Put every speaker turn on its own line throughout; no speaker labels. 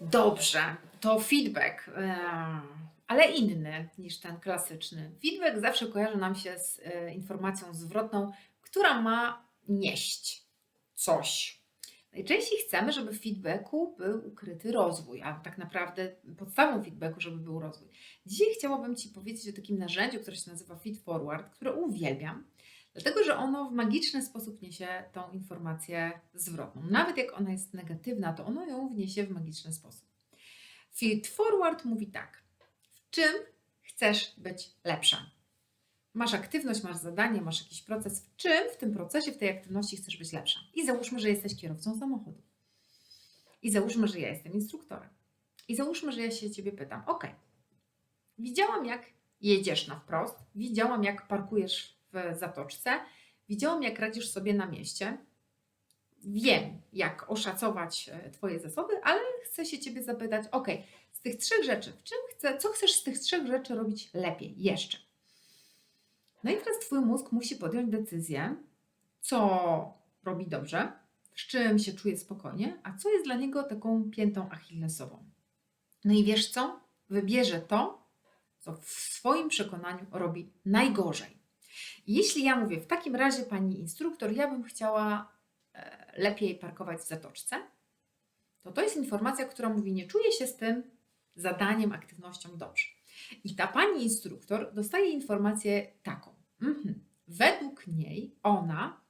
Dobrze, to feedback, ale inny niż ten klasyczny. Feedback zawsze kojarzy nam się z e, informacją zwrotną, która ma nieść coś. Najczęściej chcemy, żeby w feedbacku był ukryty rozwój, a tak naprawdę podstawą feedbacku, żeby był rozwój. Dzisiaj chciałabym Ci powiedzieć o takim narzędziu, które się nazywa Feed Forward, które uwielbiam, dlatego że ono w magiczny sposób niesie tą informację zwrotną. Nawet jak ona jest negatywna, to ono ją wniesie w magiczny sposób. Feed Forward mówi tak: w czym chcesz być lepsza? Masz aktywność, masz zadanie, masz jakiś proces. W czym w tym procesie, w tej aktywności chcesz być lepsza? I załóżmy, że jesteś kierowcą samochodu. I załóżmy, że ja jestem instruktorem. I załóżmy, że ja się ciebie pytam: OK, widziałam, jak jedziesz na wprost, widziałam, jak parkujesz w zatoczce, widziałam, jak radzisz sobie na mieście. Wiem, jak oszacować e, Twoje zasoby, ale chcę się Ciebie zapytać: OK, z tych trzech rzeczy, w czym chcę, co chcesz z tych trzech rzeczy robić lepiej jeszcze? No i teraz Twój mózg musi podjąć decyzję, co robi dobrze, z czym się czuje spokojnie, a co jest dla niego taką piętą achillesową. No i wiesz co? Wybierze to, co w swoim przekonaniu robi najgorzej. Jeśli ja mówię, w takim razie pani instruktor, ja bym chciała e, lepiej parkować w zatoczce, to to jest informacja, która mówi, nie czuję się z tym zadaniem, aktywnością dobrze. I ta pani instruktor dostaje informację taką. Mhm. Według niej ona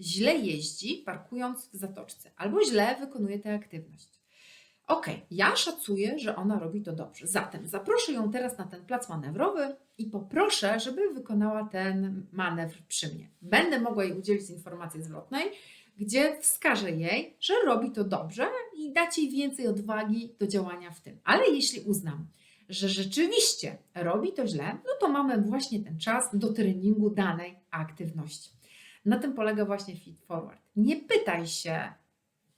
źle jeździ, parkując w zatoczce, albo źle wykonuje tę aktywność. Ok, ja szacuję, że ona robi to dobrze. Zatem zaproszę ją teraz na ten plac manewrowy i poproszę, żeby wykonała ten manewr przy mnie. Będę mogła jej udzielić informacji zwrotnej, gdzie wskażę jej, że robi to dobrze i dać jej więcej odwagi do działania w tym. Ale jeśli uznam, że rzeczywiście robi to źle, no to mamy właśnie ten czas do treningu danej aktywności. Na tym polega właśnie Feed Forward. Nie pytaj się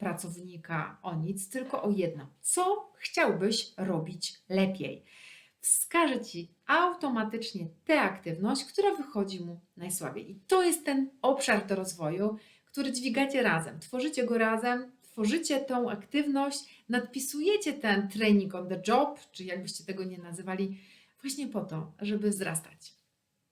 pracownika o nic, tylko o jedno. Co chciałbyś robić lepiej? Wskaże Ci automatycznie tę aktywność, która wychodzi mu najsłabiej. I to jest ten obszar do rozwoju, który dźwigacie razem. Tworzycie go razem, tworzycie tą aktywność, nadpisujecie ten training on the job, czy jakbyście tego nie nazywali, właśnie po to, żeby wzrastać.